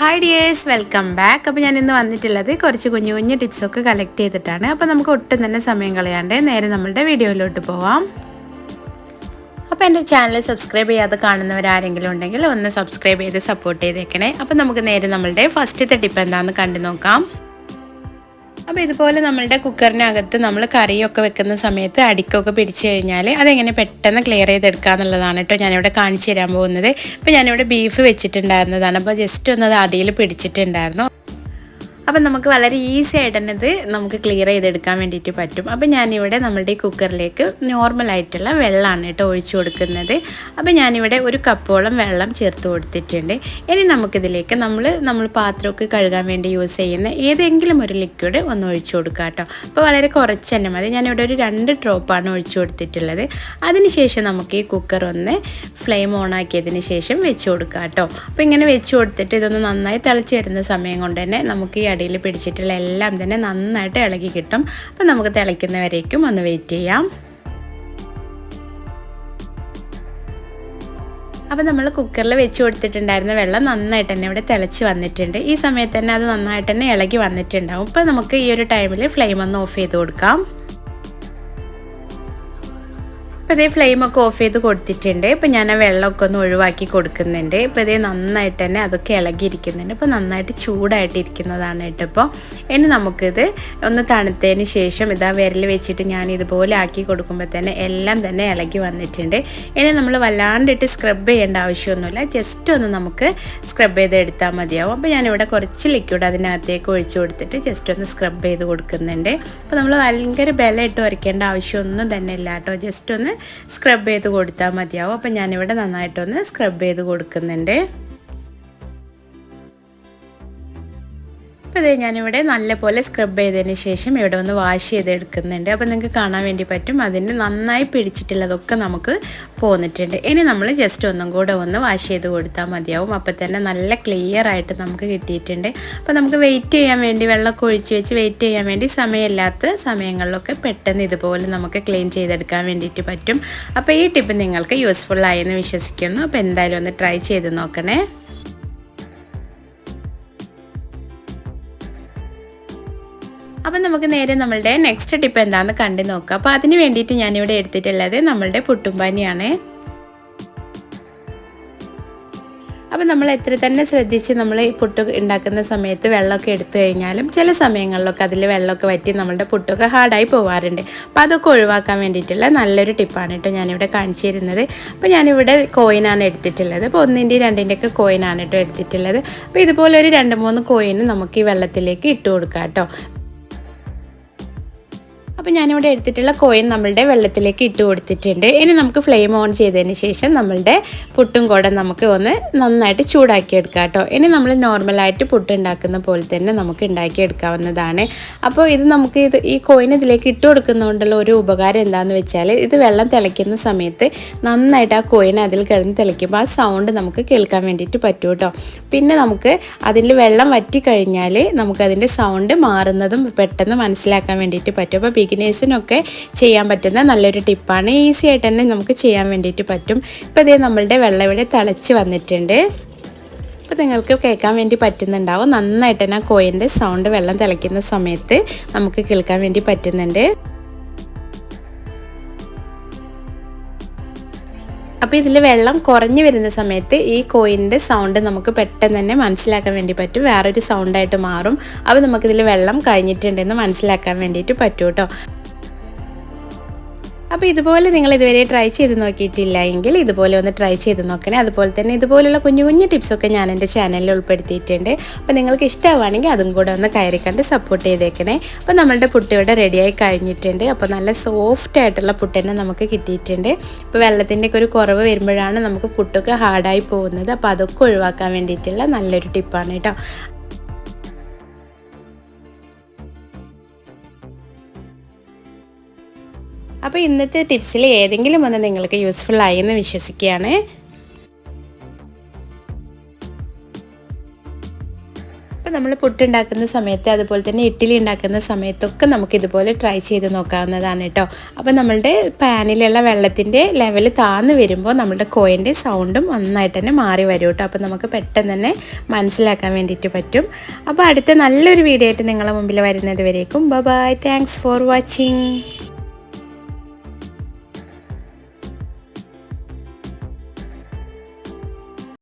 Hi dears welcome back അപ്പോൾ ഞാൻ ഇന്ന് വന്നിട്ടുള്ളത് കുറച്ച് കുഞ്ഞു കുഞ്ഞു ടിപ്സൊക്കെ കളക്ട് ചെയ്തിട്ടാണ്. അപ്പോൾ നമുക്ക് ഒട്ടും തന്നെ സമയം കളയാണ്ട് നേരെ നമ്മളുടെ വീഡിയോയിലോട്ട് പോവാം. അപ്പോൾ എന്റെ ചാനൽ സബ്സ്ക്രൈബ് ചെയ്യാതെ കാണുന്നവരാരെങ്കിലും ഉണ്ടെങ്കിൽ ഒന്ന് സബ്സ്ക്രൈബ് ചെയ്ത് സപ്പോർട്ട് ചെയ്തേക്കണേ. അപ്പോൾ നമുക്ക് നേരെ നമ്മളുടെ ഫസ്റ്റത്തെ ടിപ്പ് എന്താണെന്ന് കണ്ടു നോക്കാം. അപ്പോൾ ഇതുപോലെ നമ്മളുടെ കുക്കറിനകത്ത് നമ്മൾ കറിയൊക്കെ വെക്കുന്ന സമയത്ത് അടിക്കൊക്കെ പിടിച്ചു കഴിഞ്ഞാൽ അതെങ്ങനെ പെട്ടെന്ന് ക്ലിയർ ചെയ്തെടുക്കുക എന്നുള്ളതാണ് കേട്ടോ ഞാനിവിടെ കാണിച്ചു തരാൻ പോകുന്നത്. ഇപ്പോൾ ഞാനിവിടെ ബീഫ് വെച്ചിട്ടുണ്ടായിരുന്നതാണ്. അപ്പോൾ ജസ്റ്റ് ഒന്ന് അത് അടിയിൽ പിടിച്ചിട്ടുണ്ടായിരുന്നു. അപ്പം നമുക്ക് വളരെ ഈസി ആയിട്ട് തന്നെ ഇത് നമുക്ക് ക്ലിയർ ചെയ്തെടുക്കാൻ വേണ്ടിയിട്ട് പറ്റും. അപ്പം ഞാനിവിടെ നമ്മളുടെ കുക്കറിലേക്ക് നോർമലായിട്ടുള്ള വെള്ളമാണ് കേട്ടോ ഒഴിച്ചു കൊടുക്കുന്നത്. അപ്പം ഞാനിവിടെ ഒരു കപ്പോളം വെള്ളം ചേർത്ത് കൊടുത്തിട്ടുണ്ട്. ഇനി നമുക്കിതിലേക്ക് നമ്മൾ നമ്മൾ പാത്രമൊക്കെ കഴുകാൻ വേണ്ടി യൂസ് ചെയ്യുന്ന ഏതെങ്കിലും ഒരു ലിക്വിഡ് ഒന്ന് ഒഴിച്ചു കൊടുക്കുക കേട്ടോ. അപ്പോൾ വളരെ കുറച്ച് തന്നെ മതി. ഞാനിവിടെ ഒരു രണ്ട് ഡ്രോപ്പാണ് ഒഴിച്ചു കൊടുത്തിട്ടുള്ളത്. അതിനുശേഷം നമുക്ക് ഈ കുക്കർ ഒന്ന് ഫ്ലെയിം ഓൺ ആക്കിയതിന് ശേഷം വെച്ച് കൊടുക്കുക കേട്ടോ. അപ്പോൾ ഇങ്ങനെ വെച്ച് കൊടുത്തിട്ട് ഇതൊന്ന് നന്നായി തിളച്ച് വരുന്ന സമയം കൊണ്ട് തന്നെ നമുക്ക് ഈ അടിയിൽ പിടിച്ചിട്ടുള്ള എല്ലാം തന്നെ നന്നായിട്ട് ഇളകി കിട്ടും. അപ്പം നമുക്ക് തിളയ്ക്കുന്നവരേക്കും ഒന്ന് വെയിറ്റ് ചെയ്യാം. അപ്പോൾ നമ്മൾ കുക്കറിൽ വെച്ച് കൊടുത്തിട്ടുണ്ടായിരുന്ന വെള്ളം നന്നായിട്ട് തന്നെ ഇവിടെ തിളച്ച് വന്നിട്ടുണ്ട്. ഈ സമയത്ത് തന്നെ അത് നന്നായിട്ട് തന്നെ ഇളകി വന്നിട്ടുണ്ടാവും. അപ്പോൾ നമുക്ക് ഈ ഒരു ടൈമിൽ ഫ്ലെയിം ഒന്ന് ഓഫ് ചെയ്ത് കൊടുക്കാം. ഇപ്പോൾ ഇതേ ഫ്ലെയിമൊക്കെ ഓഫ് ചെയ്ത് കൊടുത്തിട്ടുണ്ട്. ഇപ്പോൾ ഞാൻ ആ വെള്ളമൊക്കെ ഒന്ന് ഒഴിവാക്കി കൊടുക്കുന്നുണ്ട്. ഇപ്പോൾ ഇതേ നന്നായിട്ട് തന്നെ അതൊക്കെ ഇളകിയിരിക്കുന്നുണ്ട്. ഇപ്പം നന്നായിട്ട് ചൂടായിട്ടിരിക്കുന്നതാണ് കേട്ടോ ഇപ്പോൾ ഇനി നമുക്കിത് ഒന്ന് തണുത്തതിന് ശേഷം ഇതാ വിരൽ വെച്ചിട്ട് ഞാൻ ഇതുപോലെ ആക്കി കൊടുക്കുമ്പോൾ തന്നെ എല്ലാം തന്നെ ഇളകി വന്നിട്ടുണ്ട്. ഇനി നമ്മൾ വല്ലാണ്ടിട്ട് സ്ക്രബ് ചെയ്യേണ്ട ആവശ്യമൊന്നുമില്ല. ജസ്റ്റ് ഒന്ന് നമുക്ക് സ്ക്രബ് ചെയ്ത് എടുത്താൽ മതിയാവും. അപ്പോൾ ഞാനിവിടെ കുറച്ച് ലിക്വിഡ് അതിനകത്തേക്ക് ഒഴിച്ചു കൊടുത്തിട്ട് ജസ്റ്റ് ഒന്ന് സ്ക്രബ് ചെയ്ത് കൊടുക്കുന്നുണ്ട്. അപ്പോൾ നമ്മൾ ഭയങ്കര ബലം ഇട്ട് വരയ്ക്കേണ്ട ആവശ്യമൊന്നും തന്നെ ഇല്ല കേട്ടോ. ജസ്റ്റ് ഒന്ന് സ്ക്രബ് ചെയ്ത് കൊടുത്താൽ മതിയാവും. അപ്പം ഞാനിവിടെ നന്നായിട്ടൊന്ന് സ്ക്രബ് ചെയ്ത് കൊടുക്കുന്നുണ്ട്. ഇതേ ഞാനിവിടെ നല്ലപോലെ സ്ക്രബ് ചെയ്തതിന് ശേഷം ഇവിടെ ഒന്ന് വാഷ് ചെയ്തെടുക്കുന്നുണ്ട്. അപ്പോൾ നിങ്ങൾക്ക് കാണാൻ വേണ്ടി പറ്റും. അതിന് നന്നായി പിടിച്ചിട്ടുള്ളതൊക്കെ നമുക്ക് പോന്നിട്ടുണ്ട്. ഇനി നമ്മൾ ജസ്റ്റ് ഒന്നും കൂടെ ഒന്ന് വാഷ് ചെയ്ത് കൊടുത്താൽ മതിയാവും. അപ്പോൾ തന്നെ നല്ല ക്ലിയർ ആയിട്ട് നമുക്ക് കിട്ടിയിട്ടുണ്ട്. അപ്പോൾ നമുക്ക് വെയിറ്റ് ചെയ്യാൻ വേണ്ടി വെള്ളമൊക്കെ ഒഴിച്ച് വെച്ച് വെയിറ്റ് ചെയ്യാൻ വേണ്ടി സമയമില്ലാത്ത സമയങ്ങളിലൊക്കെ പെട്ടെന്ന് ഇതുപോലെ നമുക്ക് ക്ലീൻ ചെയ്തെടുക്കാൻ വേണ്ടിയിട്ട് പറ്റും. അപ്പോൾ ഈ ടിപ്പ് നിങ്ങൾക്ക് യൂസ്ഫുൾ ആയെന്ന് വിശ്വസിക്കുന്നു. അപ്പോൾ എന്തായാലും ഒന്ന് ട്രൈ ചെയ്ത് നോക്കണേ. നമുക്ക് നേരെ നമ്മളുടെ നെക്സ്റ്റ് ടിപ്പ് എന്താണെന്ന് കണ്ടു നോക്കാം. അപ്പോൾ അതിന് വേണ്ടിയിട്ട് ഞാനിവിടെ എടുത്തിട്ടുള്ളത് നമ്മളുടെ പുട്ടുംപാനിയാണ്. അപ്പം നമ്മൾ എത്ര തന്നെ ശ്രദ്ധിച്ച് നമ്മൾ ഈ പുട്ട് ഉണ്ടാക്കുന്ന സമയത്ത് വെള്ളമൊക്കെ എടുത്തു കഴിഞ്ഞാലും ചില സമയങ്ങളിലൊക്കെ അതിൽ വെള്ളമൊക്കെ വറ്റി നമ്മളുടെ പുട്ടൊക്കെ ഹാർഡായി പോവാറുണ്ട്. അപ്പോൾ അതൊക്കെ ഒഴിവാക്കാൻ വേണ്ടിയിട്ടുള്ള നല്ലൊരു ടിപ്പാണ് കേട്ടോ ഞാനിവിടെ കാണിച്ചു തരുന്നത്. അപ്പോൾ ഞാനിവിടെ കോയിനാണ് എടുത്തിട്ടുള്ളത്. അപ്പോൾ ഒന്നിന്റെയും രണ്ടിന്റെയൊക്കെ കോയിനാണ് കേട്ടോ എടുത്തിട്ടുള്ളത്. അപ്പോൾ ഇതുപോലെ ഒരു രണ്ട് മൂന്ന് കോയിന് നമുക്ക് ഈ വെള്ളത്തിലേക്ക് ഇട്ട് കൊടുക്കാം കേട്ടോ. അപ്പോൾ ഞാനിവിടെ എടുത്തിട്ടുള്ള കോയിൻ നമ്മളുടെ വെള്ളത്തിലേക്ക് ഇട്ട് കൊടുത്തിട്ടുണ്ട്. ഇനി നമുക്ക് ഫ്ലെയിം ഓൺ ചെയ്തതിന് ശേഷം നമ്മളുടെ പുട്ടും കൂടെ നമുക്ക് ഒന്ന് നന്നായിട്ട് ചൂടാക്കി എടുക്കാം കേട്ടോ. ഇനി നമ്മൾ നോർമലായിട്ട് പുട്ട് ഉണ്ടാക്കുന്ന പോലെ തന്നെ നമുക്ക് ഉണ്ടാക്കി എടുക്കാവുന്നതാണ് അപ്പോൾ ഇത് നമുക്ക് ഇത് ഈ കോയിൻ ഇതിലേക്ക് ഇട്ട് കൊടുക്കുന്നതുകൊണ്ടുള്ള ഒരു ഉപകാരം എന്താണെന്ന് വെച്ചാൽ ഇത് വെള്ളം തിളയ്ക്കുന്ന സമയത്ത് നന്നായിട്ട് ആ കോയിൻ അതിൽ കിടന്ന് തിളയ്ക്കുമ്പോൾ ആ സൗണ്ട് നമുക്ക് കേൾക്കാൻ വേണ്ടിയിട്ട് പറ്റും കേട്ടോ. പിന്നെ നമുക്ക് അതിൽ വെള്ളം വറ്റിക്കഴിഞ്ഞാൽ നമുക്കതിന്റെ സൗണ്ട് മാറുന്നതും പെട്ടെന്ന് മനസ്സിലാക്കാൻ വേണ്ടിയിട്ട് പറ്റും. അപ്പോൾ ബിഗിനേഴ്സിനൊക്കെ ചെയ്യാൻ പറ്റുന്ന നല്ലൊരു ടിപ്പാണ്. ഈസി ആയിട്ട് തന്നെ നമുക്ക് ചെയ്യാൻ വേണ്ടിയിട്ട് പറ്റും. ഇപ്പോൾ ഇതേ നമ്മളുടെ വെള്ളം ഇവിടെ തിളച്ച് വന്നിട്ടുണ്ട്. അപ്പോൾ നിങ്ങൾക്ക് കേൾക്കാൻ വേണ്ടി പറ്റുന്നുണ്ടാവും. നന്നായിട്ട് തന്നെ കോയിന്റെ സൗണ്ട് വെള്ളം തിളയ്ക്കുന്ന സമയത്ത് നമുക്ക് കേൾക്കാൻ വേണ്ടി പറ്റുന്നുണ്ട്. അപ്പോൾ ഇതിൽ വെള്ളം കുറഞ്ഞു വരുന്ന സമയത്ത് ഈ കോയിന്റെ സൗണ്ട് നമുക്ക് പെട്ടെന്ന് തന്നെ മനസ്സിലാക്കാൻ വേണ്ടി പറ്റും. വേറൊരു സൗണ്ടായിട്ട് മാറും. അപ്പോൾ നമുക്കിതിൽ വെള്ളം കഴിഞ്ഞിട്ടുണ്ടെന്ന് മനസ്സിലാക്കാൻ വേണ്ടിയിട്ട് പറ്റും കേട്ടോ അപ്പോൾ ഇതുപോലെ നിങ്ങൾ ഇതുവരെ ട്രൈ ചെയ്ത് നോക്കിയിട്ടില്ല എങ്കിൽ ഇതുപോലെ ഒന്ന് ട്രൈ ചെയ്ത് നോക്കണേ. അതുപോലെ തന്നെ ഇതുപോലുള്ള കുഞ്ഞു കുഞ്ഞു ടിപ്സൊക്കെ ഞാൻ എന്റെ ചാനലിൽ ഉൾപ്പെടുത്തിയിട്ടുണ്ട്. അപ്പോൾ നിങ്ങൾക്ക് ഇഷ്ടമാണെങ്കിൽ അതും കൂടെ ഒന്ന് കയറി കണ്ട് സപ്പോർട്ട് ചെയ്തേക്കണേ. അപ്പോൾ നമ്മളുടെ പുട്ട് ഇവിടെ റെഡിയായി കഴിഞ്ഞിട്ടുണ്ട്. അപ്പോൾ നല്ല സോഫ്റ്റ് ആയിട്ടുള്ള പുട്ട് തന്നെ നമുക്ക് കിട്ടിയിട്ടുണ്ട്. ഇപ്പോൾ വെള്ളത്തിന്റെയൊക്കെ ഒരു കുറവ് വരുമ്പോഴാണ് നമുക്ക് പുട്ടൊക്കെ ഹാർഡായി പോകുന്നത്. അപ്പോൾ അതൊക്കെ ഒഴിവാക്കാൻ വേണ്ടിയിട്ടുള്ള നല്ലൊരു ടിപ്പാണ് കേട്ടോ. അപ്പോൾ ഇന്നത്തെ ടിപ്സിൽ ഏതെങ്കിലും ഒന്ന് നിങ്ങൾക്ക് യൂസ്ഫുൾ ആയി എന്ന് വിശ്വസിക്കുകയാണ്. അപ്പോൾ നമ്മൾ പുട്ടുണ്ടാക്കുന്ന സമയത്ത് അതുപോലെ തന്നെ ഇഡ്ഡലി ഉണ്ടാക്കുന്ന സമയത്തൊക്കെ നമുക്ക് ഇതുപോലെ ട്രൈ ചെയ്ത് നോക്കാവുന്നതാണ് കേട്ടോ അപ്പോൾ നമ്മളുടെ പാനിലുള്ള വെള്ളത്തിന്റെ ലെവൽ താന്ന് വരുമ്പോൾ നമ്മുടെ കോയിന്റെ സൗണ്ടും നന്നായിട്ട് തന്നെ മാറി വരും കേട്ടോ അപ്പോൾ നമുക്ക് പെട്ടെന്ന് തന്നെ മനസ്സിലാക്കാൻ വേണ്ടിയിട്ട് പറ്റും. അപ്പോൾ അടുത്ത നല്ലൊരു വീഡിയോ ആയിട്ട് നിങ്ങളുടെ മുമ്പിൽ വരുന്നത് വരേക്കും. Bye thanks for watching